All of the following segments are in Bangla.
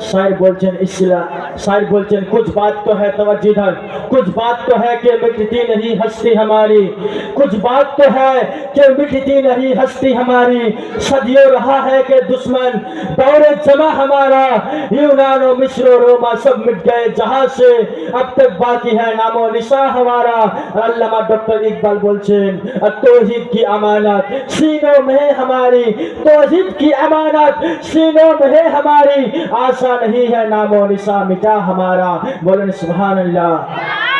شاعر بولچن اسلا شاعر بولچن، کچھ بات تو ہے توجہ دھر، کچھ بات تو ہے کہ مٹتی نہیں ہستی ہماری، کچھ بات تو ہے کہ مٹتی نہیں ہستی ہماری، صدیوں رہا ہے کہ دشمن، دور جمع ہمارا، یونان و مصر و روما سب مٹ گئے جہاں سے اب تک باقی ہے نام و نشاں ہمارا علامہ ڈاکٹر اقبال بولچین توحید کی امانت سینوں میں ہماری توحید کی امانت سینوں میں ہماری آسان نہیں ہے نام و نشاں مٹا ہمارا بولن سبحان اللہ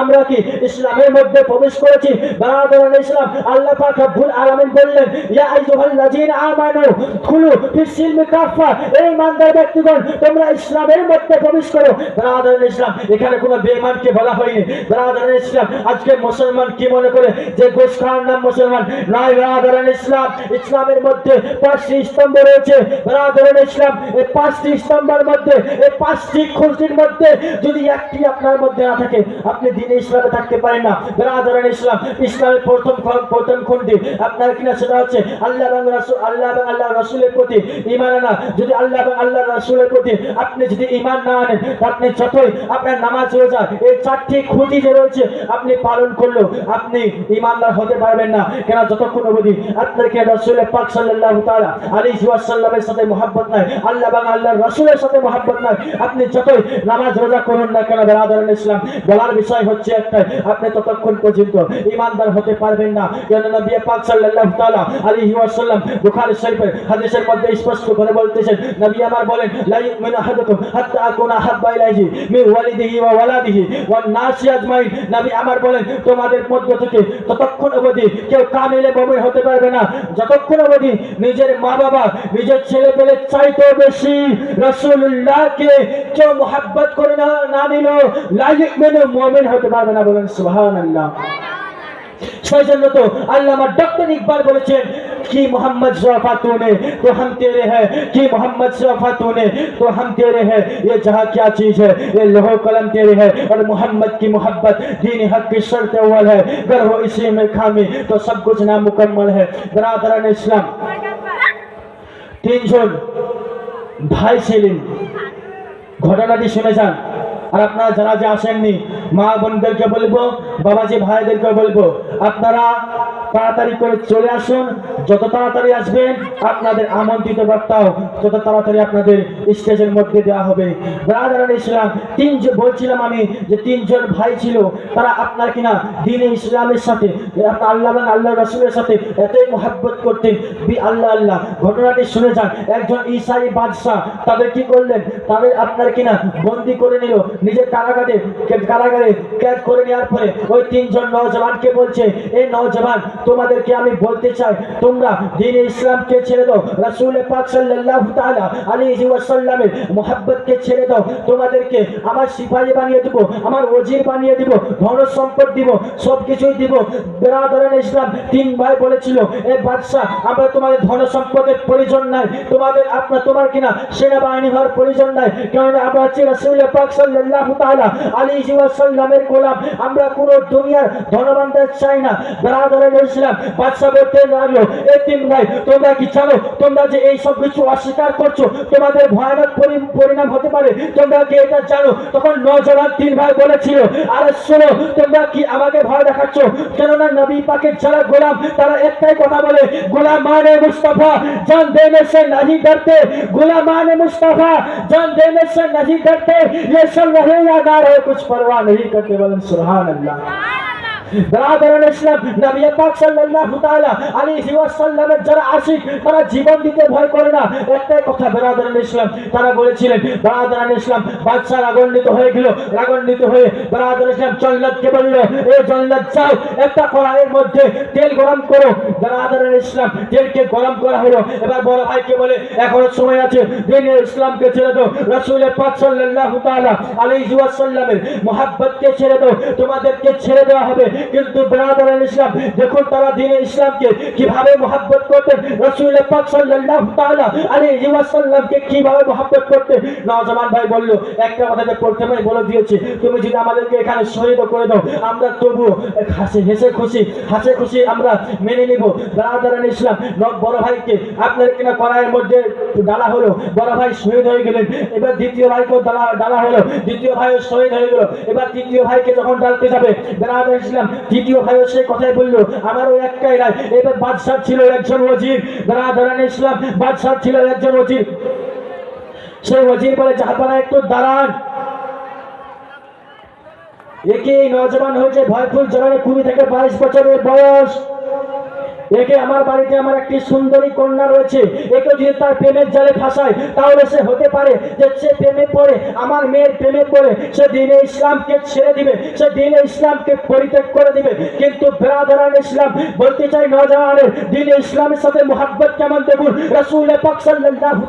আমরা কি ইসলামের মধ্যে প্রবেশ করেছি? বারাদারান ইসলাম, আল্লাহ পাক রব্বুল আলামিন বললেন, ইয়া আমানু ফিসসিলমি কাফা এই ব্যক্তিগণ, তোমরা ইসলামের মধ্যে প্রবেশ করো। বারাদারান ইসলাম, এখানে কোনো বেঈমানকে বলা হয়নি। বারাদারান ইসলাম, আজকে মুসলমান কি মনে করে যে গোশ খাওয়ার নাম মুসলমান? নয় বারাদারান ইসলাম, ইসলামের মধ্যে পাঁচটি স্তম্ভ রয়েছে। বারাদারান ইসলাম, এই পাঁচটি স্তম্ভের মধ্যে, এই পাঁচটি মধ্যে যদি একটি আপনার মধ্যে না থাকে, আপনি দিনে ইসলামে থাকতে পারেন না। বেরাদারান ইসলাম ইসলামের প্রথম প্রথম খন্ডি আপনার কিনা সেটা হচ্ছে আল্লাহ রাসূল, আল্লাহ আল্লাহ রাসূলের প্রতি ঈমান আনা। যদি আল্লাহ আল্লাহ রাসূলের প্রতি আপনি যদি ঈমান না আনেন আপনি যতই আপনার নামাজ রোজা, এই চারটি খুঁটি যে রয়েছে, আপনি পালন করলেও আপনি ঈমানদার হতে পারবেন না। কেন যতক্ষণ অবধি আপনাকে রাসূলের পাক সাল্লাল্লাহু তাআলা আলাইহি ওয়াসাল্লামের সাথে মহব্বত নাই, আল্লাহ এবং আল্লাহর রাসূলের সাথে মহব্বত নাই, আপনি যতই নামাজ রোজা করুন না কেন বেরাদারান ইসলাম, বলার বিষয় হচ্ছে একটাই, আপনি ততক্ষণ পর্যন্ত ইমানদার হতে পারবেন না। কেন নবী পাক সাল্লাল্লাহু তাআলা আলাইহি ওয়াসাল্লাম বুখারী শরীফের হাদিসের মধ্যে স্পষ্ট করে বলতেছেন, নবী আমার বলেন, লা ইউমিনু আহাদুকুম হাত্তা আকুনা ইলাইহি মিন ওয়ালিদিহি ওয়া ওয়ালাদিহি ওয়ান নবী আমার বলেন, তোমাদের মধ্য থেকে ততক্ষণ অবধি কেউ কামিলে মুমিন হতে পারবে না। যতক্ষণ অবধি নিজের মা বাবা নিজের ছেলে পেলে চাইতে বেশি রাসূলুল্লাহকে কেউ মোহাব্বত করে না না নিল লা ইউমিনু মুমিন اکبار بنا بولن سبحان اللہ সুহান আল্লাহ تو اللہ ما আল্লামা ডক্টর ইকবাল বলেছেন کی محمد ضعفا تو نے تو ہم تیرے ہیں کی محمد ضعفا تو نے تو ہم تیرے ہیں یہ جہاں کیا چیز ہے یہ لہو قلم تیرے ہیں اور محمد کی محبت دین حق کی شرط اول ہے گر ہو اسی میں کھامی تو سب کچھ نامکمل ہے। برادران اسلام، تین جن بھائی سیلن گھوڑا سیلم ঘটনাটি শুনে যান আর আপনারা যারা যে আসেননি, মা বোনদেরকে বলব, বাবাজি ভাইদেরকে বলব, আপনারা তাড়াতাড়ি করে চলে আসুন। যত তাড়াতাড়ি আসবেন আপনাদের আমন্ত্রিত বার্তাও তত তাড়াতাড়ি আপনাদের স্টেজের মধ্যে দেওয়া হবে। ব্রাদার ইসলাম তিনজন বলছিলাম আমি যে তিনজন ভাই ছিল, তারা আপনার কিনা দিনে ইসলামের সাথে আল্লাহ আল্লাহ রসুলের সাথে এতই মোহাব্বত করতেন। বি আল্লাহ আল্লাহ, ঘটনাটি শুনে যান। একজন ঈসাই বাদশাহ তাদের কি করলেন? তাদের আপনার কিনা বন্দি করে নিল। নিজের কারাগারে কারাগারে ক্যাদ করে নেওয়ার পরে ওই তিনজন নওজওয়ানকে বলছে এই নওজওয়ান তোমাদেরকে আমি বলতে চাই তোমরা দিন ইসলামকে ছেড়ে দাও। রাসূল পাক সাল্লাল্লাহু তাআলা আলাইহি ওয়াসাল্লামের মোহাব্বতকে ছেড়ে দাও। তোমাদেরকে আমার সিপাহী বানিয়ে দিব, আমার ওজির বানিয়ে দিব, ধন সম্পদ দিব সব কিছুই দিব বেরাদারান ইসলাম তিন ভাই বলেছিল, এ বাদশাহ, আমরা তোমাদের ধন সম্পদের প্রয়োজন নাই। তোমাদের, আপনার তোমার কিনা সেনাবাহিনী হওয়ার প্রয়োজন নাই। কারণ আমরা হচ্ছে রাসূল পাক সাল্লাল্লাহু তাআলা আলাইহি ওয়াসাল্লামের গোলাম। আমরা কোনো দুনিয়ার ধনবানদের চাই না। বেরাদারান ইসলাম বাদশাহ বলতে লাগল তোমরা কি জানো? তোমরা যে এই সব কিছু অস্বীকার করছ, তোমাদের ভয়ানক পরিণাম হতে পারে। তোমরা কি এটা জানো? তখন নজরান তিন ভাই বলেছিল, আরে শোনো, তোমরা কি আমাকে ভয় দেখাচ্ছ? কেননা নবী পাকের যারা গোলাম, তারা একটাই কথা বলে গোলাম মানে মুস্তাফা, জান দেনে সে নাহি ডরতে গোলাম মানে মুস্তাফা, জান দেনে সে নাহি ডরতে ये सब रहे या ना रहे कुछ परवाह नहीं करते बलन सुरहान अल्लाह ব্রাদারান ইসলাম পাক সাল্লাল্লাহু তাআলা যারা আশিক, তারা জীবন দিতে ভয় করে না। একটাই কথা ব্রাদারান ইসলাম তারা বলেছিলেন ব্রাদারান ইসলাম বাদশা রাগান্বিত হয়ে গেল, রাগান্বিত হয়ে ব্রাদারান ইসলাম বলল যাও, একটা কড়াইয়ের মধ্যে তেল গরম করো। ব্রাদারান ইসলাম তেলকে গরম করা হলো। এবার বড় ভাইকে বলে, এখনও সময় আছে, দিনের ইসলামকে ছেড়ে দাও রাসূল পাক সাল্লাল্লাহু তাআলা আলাইহি ওয়াসাল্লামের মোহাব্বতকে ছেড়ে দাও, তোমাদেরকে ছেড়ে দেওয়া হবে। কিন্তু ব্রাদারান ইসলাম, দেখুন তারা দিনে ইসলামকে কীভাবে মোহাব্বত করতেন। রাসূল পাক কীভাবে মোহাব্বত করতেন। নওজওয়ান ভাই বলল, একটা কথা যে প্রথমে বলে দিয়েছি, তুমি যদি আমাদেরকে এখানে শহীদ করে দাও, আমরা তবু হাসি হেসে খুশি, হাসে খুশি আমরা মেনে নিব। ব্রাদারান ইসলাম বড় ভাইকে আপনার কিনা কড়াইয়ের মধ্যে ডালা হলো, বড় ভাই শহীদ হয়ে গেলেন, এবার দ্বিতীয় ভাইকেও ডালা ডালা হলো, দ্বিতীয় ভাইও শহীদ হয়ে গেল, এবার তৃতীয় ভাইকে যখন ডালতে যাবে বেড়াতে ইসলাম তৃতীয় ভাইও সে কথাই বলল, আমারও একটাই রায়। এবার বাদশাহ ছিল একজন ওজির বেড়াদারান ইসলাম বাদশাহ ছিল একজন ওজির সেই ওজির বলে জাহাপানা একটু দাঁড়ান। একে নজবান হয়েছে ভয়ফুল জেলার কুড়ি থেকে বাইশ বছরের বয়স। একে আমার বাড়িতে আমার একটি সুন্দরী কন্যা রয়েছে। একে যদি তার প্রেমের জালে ফাঁসায়, তাহলে সে হতে পারে যে সে প্রেমে পড়ে, আমার মেয়ের প্রেমে পড়ে। সে দিনে ইসলামকে ছেড়ে দিবে, সে দিনে ইসলামকে পরিত্যাগ করে দিবে। কিন্তু বেরাদারান ইসলাম, বলতে চাই নজওয়ানের, দিনে ইসলামের সাথে মোহাব্বত কেমন দেখুন? রসুল পাক সাল্লাল্লাহু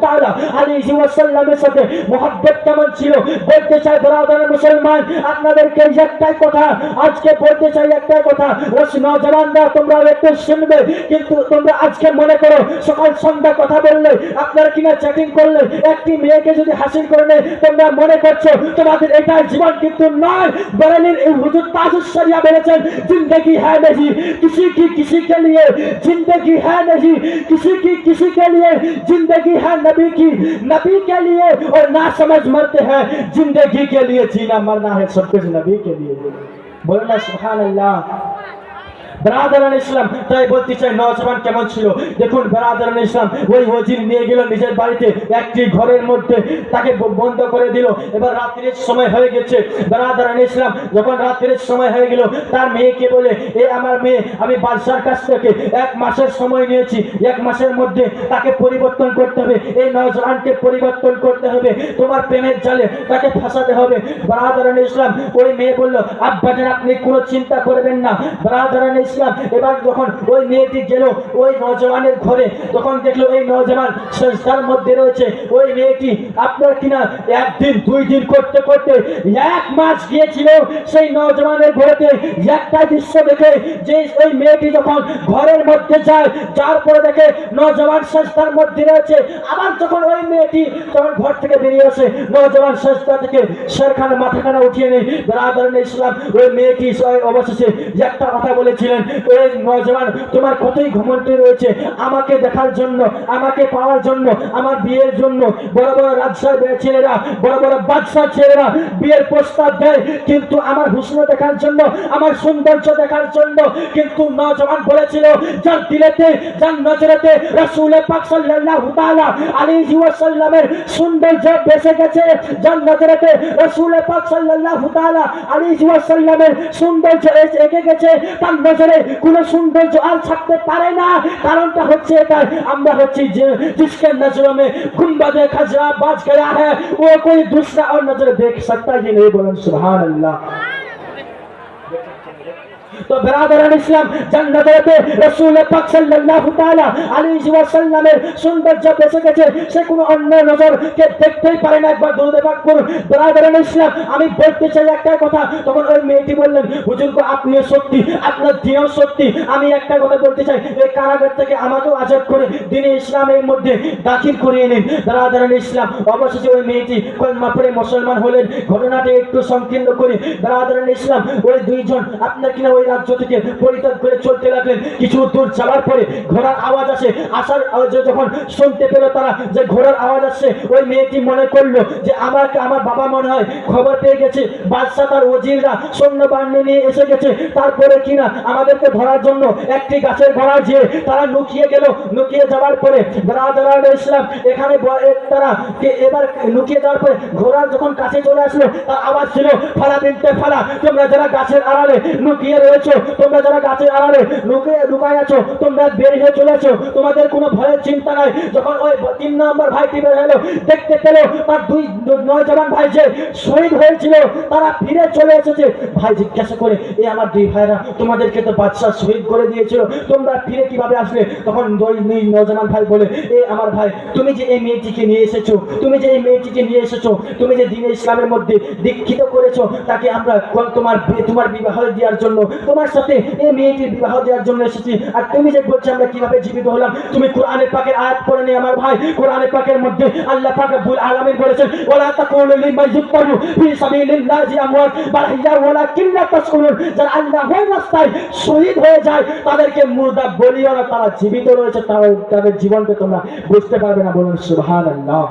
সাথে মোহাব্বত কেমন ছিল? বলতে চাই বেরাদারান মুসলমান, আপনাদেরকে একটাই কথা, আজকে বলতে চাই একটাই কথা রস নজওয়ানরা তোমরা একটু শুনবে। কিন্তু তোমরা আজকে মনে করো، সকাল সন্ধ্যা কথা বললে، আপনারা কিনা চ্যাটিং করলে، একটি মেয়েকে যদি হাসিল করে নেয়، তোমরা মনে করছো তোমাদের এটা জীবন কিন্তু নয়। বরেলির হুজুর তাজুসরিয়া বলেছেন، জিন্দগি হ্যাঁ নেহি کسی کی کسی کے لیے زندگی ہے نہیں کسی کی کسی کے لیے زندگی ہے نبی کی نبی کے لیے اور نہ سمجھ مرتے ہیں زندگی کے لیے جینا مرنا ہے سب کچھ نبی کے لیے بولنا سبحان اللہ ব্রাদারান ইসলাম, তাই বলতে চাই নজওয়ান কেমন ছিল? দেখুন ব্রাদারান ইসলাম ওই ওজির নিয়ে গেল নিজের বাড়িতে, একটি ঘরের মধ্যে তাকে বন্ধ করে দিল। এবার রাত্রির সময় হয়ে গেছে। ব্রাদারান ইসলাম যখন রাত্রির সময় হয়ে গেল, তার মেয়েকে বলে, এ আমার মেয়ে, আমি বাদশার কাছ থেকে এক মাসের সময় নিয়েছি। এক মাসের মধ্যে তাকে পরিবর্তন করতে হবে। এই নজওয়ানকে পরিবর্তন করতে হবে। তোমার প্রেমের জালে তাকে ফাঁসাতে হবে। ব্রাদারান ইসলাম ওই মেয়ে বলল আব্বাজান আপনি কোনো চিন্তা করবেন না। ব্রাদারান ইসলাম এবার যখন ওই মেয়েটি গেল ওই নজওয়ানের ঘরে, তখন দেখল এই নজওয়ান সংস্থার মধ্যে রয়েছে। ওই মেয়েটি আপনার কিনা একদিন, দুই দিন করতে করতে এক মাস গিয়েছিল সেই নজওয়ানের ঘরেতে। একটা দৃশ্য দেখে যে ওই মেয়েটি যখন ঘরের মধ্যে যায়, যার পরে দেখে নজওয়ান সংস্থার মধ্যে রয়েছে। আবার যখন ওই মেয়েটি তখন ঘর থেকে বেরিয়ে আসে নজওয়ান সংস্থা থেকে শেরখানে মাথাখানা উঠিয়ে নেই ব্রাদারান ইসলাম, ওই মেয়েটি অবশেষে একটা কথা বলেছিলেন নজওয়ান, তোমার কতই ঘমন্ড রয়েছে? আমাকে দেখার জন্য, আমাকে পাওয়ার জন্য, আমার বিয়ের জন্য বড় বড় রাজশাহ ছেলেরা, বড় বড় বাদশাহ ছেলেরা বিয়ের প্রস্তাব দেয়। কিন্তু আমার হুসন দেখার জন্য, আমার সৌন্দর্য দেখার জন্য, কিন্তু নজওয়ান বলেছিল, যার দিলেতে, যার নজরেতে রাসূল পাক সাল্লাল্লাহু তাআলা আলাইহি ওয়াসাল্লামের সৌন্দর্য বেঁচে গেছে, যার নজরেতে রাসূল পাক সাল্লাল্লাহু তাআলা আলাইহি ওয়াসাল্লামের সৌন্দর্য এসে গেছে, তার নজরে গেলে কোনো সৌন্দর্য আর থাকতে পারে না। কারণটা হচ্ছে এটাই। আমরা হচ্ছি যে جس کے نظر میں گنبد خزرہ باز گیا ہے وہ کوئی دوسرا اور نظر دیکھ سکتا یہ نہیں بولن سبحان اللہ তো বেরাদারান ইসলাম জান্নাতে রাসূল পাক সাল্লাল্লাহু তাআলা আলাইহি ওয়াসাল্লামের সৌন্দর্য বেঁচে গেছে সে কোনো অন্য নজরকে দেখতেই পারে না। একবার দরুদ পাক করুন। বেরাদারান ইসলাম, আমি বলতে চাই একটা কথা। তখন ওই মেয়েটি বললেন, হুজুর আপনিও সত্যি, আপনার দিনও সত্যি। আমি একটা কথা বলতে চাই, এই কারাগার থেকে আমাকেও আজাদ করে দিনে ইসলামের মধ্যে দাখিল করিয়ে নিন। বেরাদারান ইসলাম, অবশেষে ওই মেয়েটি কলমা পড়ে মুসলমান হলেন। ঘটনাটি একটু সংকীর্ণ করি বেরাদারান ইসলাম, ওই দুইজন, আপনার কিনা ওই রাজ্য থেকে পরিত্যাগ করে চলতে লাগলেন। কিছু দূর যাওয়ার পরে ঘোড়ার আওয়াজ আসে। আসার যখন শুনতে পেল তারা যে ঘোড়ার আওয়াজ আসছে, ওই মেয়েটি মনে করল যে আমাকে আমার বাবা মনে হয় খবর পেয়ে গেছে। বাদশাহ তার ওজিররা সৈন্যবাহিনী নিয়ে এসে গেছে। তারপরে কিনা আমাদেরকে ধরার জন্য একটি গাছের ঘোড়া যেয়ে তারা লুকিয়ে গেল। লুকিয়ে যাওয়ার পরে ব্রাদার ইসলাম এখানে তারা এবার লুকিয়ে যাওয়ার পরে ঘোড়া যখন কাছে চলে আসলো, তার আওয়াজ ছিল, ফালা বিনতে ফালা, তোমরা যারা গাছের আড়ালে লুকিয়ে রয়েছে বলছো তোমরা যারা গাছের আড়ালে লুকে লুকায় আছো, তোমরা বের হয়ে চলেছো তোমাদের কোনো ভয়ের চিন্তা নাই। যখন ওই তিন নম্বর ভাইটি বের হলো, দেখতে পেল তার দুই, নয় জবান ভাই যে শহীদ হয়েছিল, তারা ফিরে চলে এসেছে। ভাই জিজ্ঞাসা করে, এ আমার দুই ভাইরা তোমাদেরকে তো বাদশাহ শহীদ করে দিয়েছিল, তোমরা ফিরে কীভাবে আসলে? তখন দুই দুই নজওয়ান ভাই বলে, এ আমার ভাই, তুমি যে এই মেয়েটিকে নিয়ে এসেছ, তুমি যে এই মেয়েটিকে নিয়ে এসেছ, তুমি যে দিনে ইসলামের মধ্যে দীক্ষিত করেছ, তাকে আমরা তোমার তোমার বিবাহ দেওয়ার জন্য তোমার সাথে এই মেয়েটির বিবাহ দেওয়ার জন্য এসেছি। আর তুমি যে বলছো আমরা কীভাবে জীবিত হলাম, তুমি কোরআনের পাকের আয়াত পড়ে নি আমার ভাই। কোরআনের পাকের মধ্যে আল্লাহ পাক রব্বুল আলামিন বলেছেন, ওয়ালা তাকুলু লিমান ইউক্তালু ফি সাবিলিল্লাহি আমওয়াত বাল হিয়া ওয়ালাকিন্না তাশকুরুন যারা আল্লাহর রাস্তায় শহীদ হয়ে যায়, তাদেরকে মুর্দা বলিও না, তারা জীবিত রয়েছে, তারা তাদের জীবনকে তোমরা বুঝতে পারবে না বলুন, সুবহানাল্লাহ।